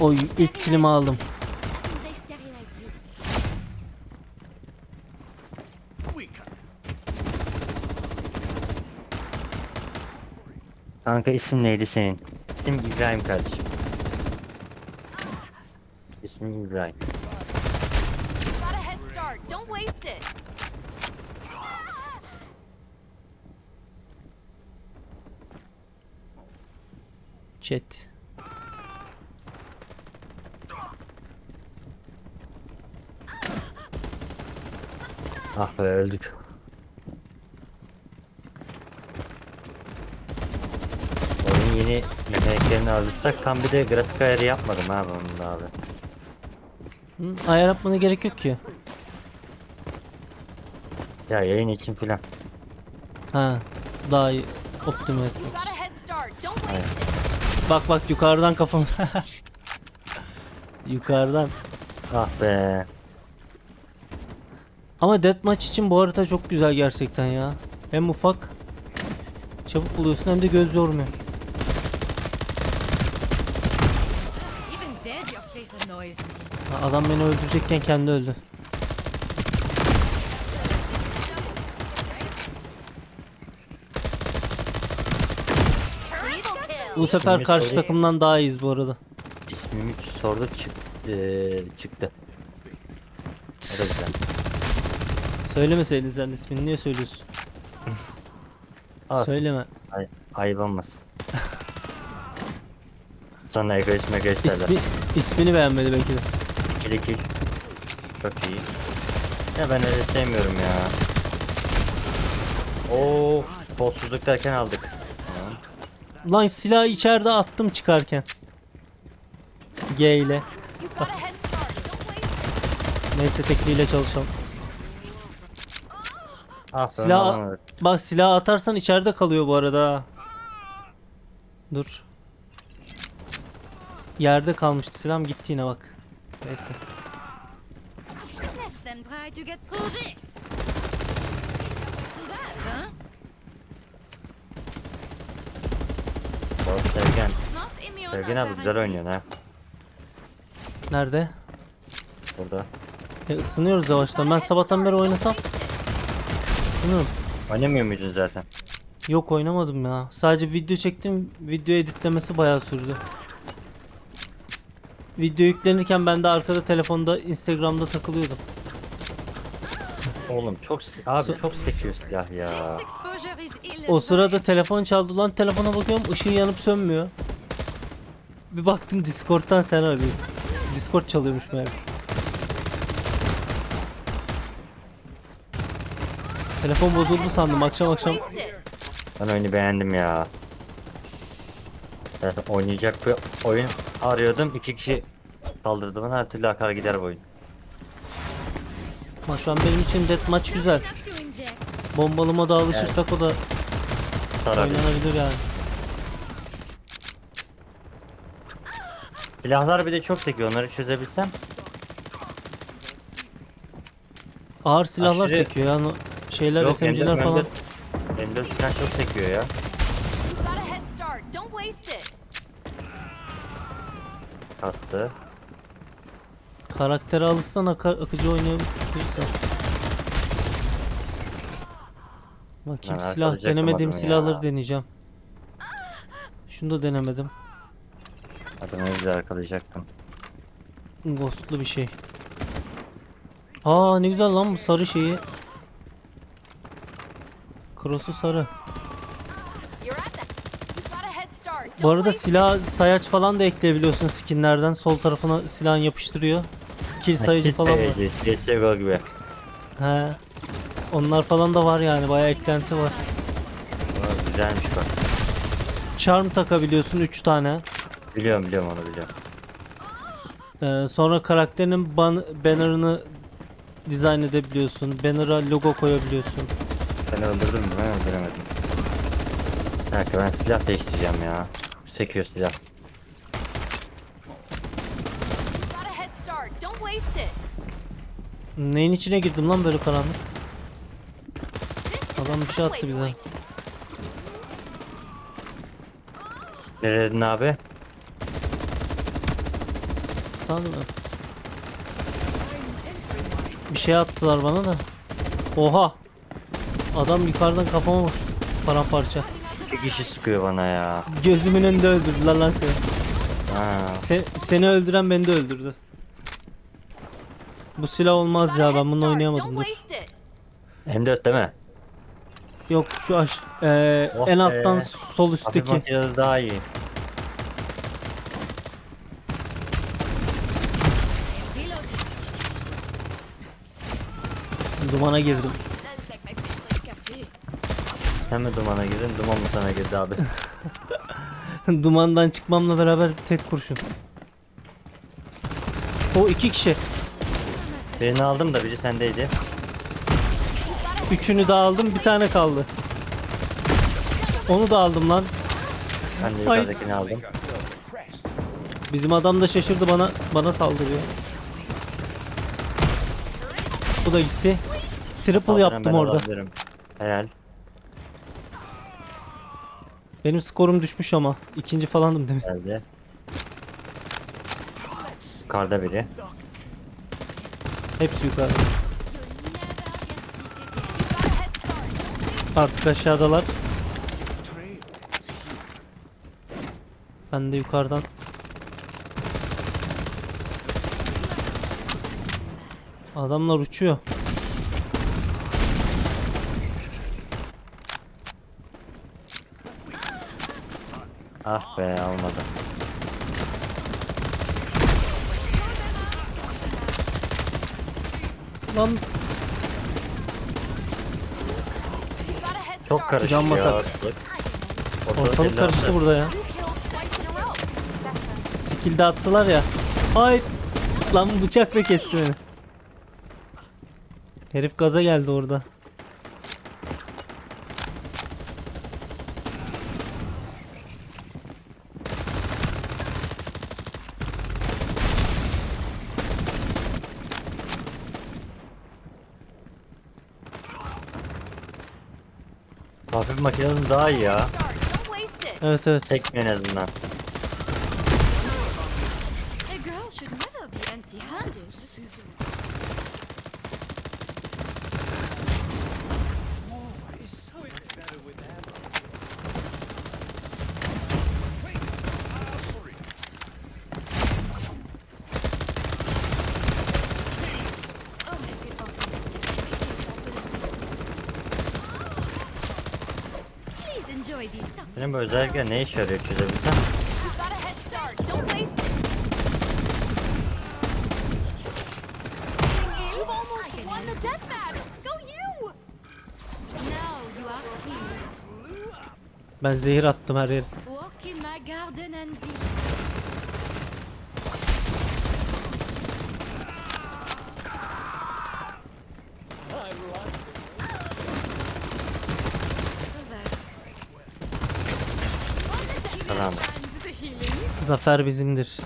Oy ilk kilimi aldım. Kanka isim neydi senin? İsim İbrahim kardeşim. İsmim İbrahim. Chat. Ah be öldük. Oyun yeni mekaniklerini alırsak tam bir de grafik ayarı yapmadım ha bunun da abi. Hı, ayar yapmana gerek yok ki. Ya yayın için filan. Ha, daha iyi optime etmek. İçin. Aynen. Bak bak yukarıdan kafam. yukarıdan. Ah be. Ama deathmatch için bu harita çok güzel gerçekten ya. Hem ufak. Çabuk buluyorsun hem de göz yormuyor. Ha, Adam beni öldürecekken kendi öldü. Bu sefer karşı takımdan daha iyiyiz bu arada. İsmimi sorduk çık eee, çıktı. O da güzel. Söylemeseydin sen ismini niye söylüyorsun? Olsun. Söyleme. Ay, ayıp olmasın. Sonra egoist megoist derler. İsmi, ismini beğenmedi belki de. İkili kill. Çok iyi. Ya ben öyle sevmiyorum ya. Oo, kolsuzluk derken aldık. Tamam. Lan silahı içeride attım çıkarken. G ile. You got a head start. Don't waste it. Neyse tekliyle çalışalım. Ah, Silah bak silah atarsan içeride kalıyor bu arada. ha. Dur. Yerde kalmıştı silahım gitti yine bak. Neyse. Let them try to get through this. Through that, huh? Doğru, Sevgen. Not immune. Sevgen abi güzel apparently. oynuyorsun ha. Nerede? Burada. E, ısınıyoruz yavaştan. Ben sabahtan beri oynasam ısınırım. Oynamıyor muydun zaten? Yok oynamadım ya. Sadece video çektim. Video editlemesi bayağı sürdü. Video yüklenirken ben de arkada telefonda Instagram'da takılıyordum. Oğlum çok se- abi çok sekiyor silah ya. O sırada telefon çaldı lan telefona bakıyorum ışığı yanıp sönmüyor. Bir baktım Discord'dan sen arıyorsun. Discord çalıyormuş meğer. Telefon bozuldu sandım akşam akşam. Ben oyunu beğendim ya. Zaten oynayacak bir oyun arıyordum. İki kişi kaldırdı bana her türlü akar gider bu oyun. Ama şu an benim için deathmatch güzel. Enough to inject. Bombalıma da alışırsak o da Sarar. oynanabilir yani. Silahlar bir de çok sekiyor onları çözebilsem. Ağır silahlar Aşırı- sekiyor yani şeyler Yok SMG'ler M4 falan. M4 silah çok sekiyor ya. Kastı. Karaktere alışsan aka- akıcı oynayabilirsin. Bakayım Ben silah denemediğim silahları ya. deneyeceğim. Şunu da denemedim. Adamı güzel arkalayacaktım. Ghostlu bir şey. Aa ne güzel lan bu sarı şeyi. Cross'u sarı. You're at that. You got a head start. Bu arada silah sayaç falan da ekleyebiliyorsun skinlerden. Sol tarafına silahın yapıştırıyor. Kill sayıcı falan var. CSGO gibi. He. Onlar falan da var yani bayağı eklenti var. Aa, güzelmiş bak. Charm takabiliyorsun 3 tane. Biliyorum biliyorum onu biliyorum. Ee, sonra karakterinin ban banner'ını dizayn edebiliyorsun. Banner'a logo koyabiliyorsun. Seni öldürdüm mü? Ben öldüremedim. Bir dakika ben silah değiştireceğim ya. Sekiyor silah. You got a head start. Don't waste it. Neyin içine girdim lan böyle karanlık? Adam bir şey attı bize. Ne dedin abi? dön. Bir şey attılar bana da. Oha. Adam yukarıdan kafama vur. Paramparça. İki kişi sıkıyor bana ya. Gözümün önünde öldürdüler lan seni. Ha. Se- seni öldüren beni de öldürdü. Bu silah olmaz ya ben bunu oynayamadım dur. waste it. M4 değil mi? Yok şu aş eee, Oh en be. alttan sol Hafif üstteki. makinesi daha iyi. Dumana girdim. Sen mi dumana girdin? Duman mı sana girdi abi? Dumandan çıkmamla beraber tek kurşun. O iki kişi. Birini aldım da biri sendeydi. Üçünü de aldım bir tane kaldı. Onu da aldım lan. Ben de Ay. yukarıdakini aldım. Bizim adam da şaşırdı bana bana saldırıyor. Bu da gitti. Triple Saldıran yaptım orada. olabilirim. Helal. Benim skorum düşmüş ama. ikinci falandım demin. Geldi. Yukarıda biri. Hepsi yukarı. Artık aşağıdalar. Ben de yukarıdan. Adamlar uçuyor. Ah be almadı. Lan Çok karışık Can ya. basak. ortalık. ortalık karıştı burada ya. Skill'de attılar ya. Ay. Lan bıçakla kesti beni. Herif gaza geldi orada. Hafif makinesi daha iyi ya. Evet evet. Sekmiyor en azından. Senin bu özellikle ne işe yarıyor çözebilsem? Ben zehir attım her yere. Healing. Zafer bizimdir.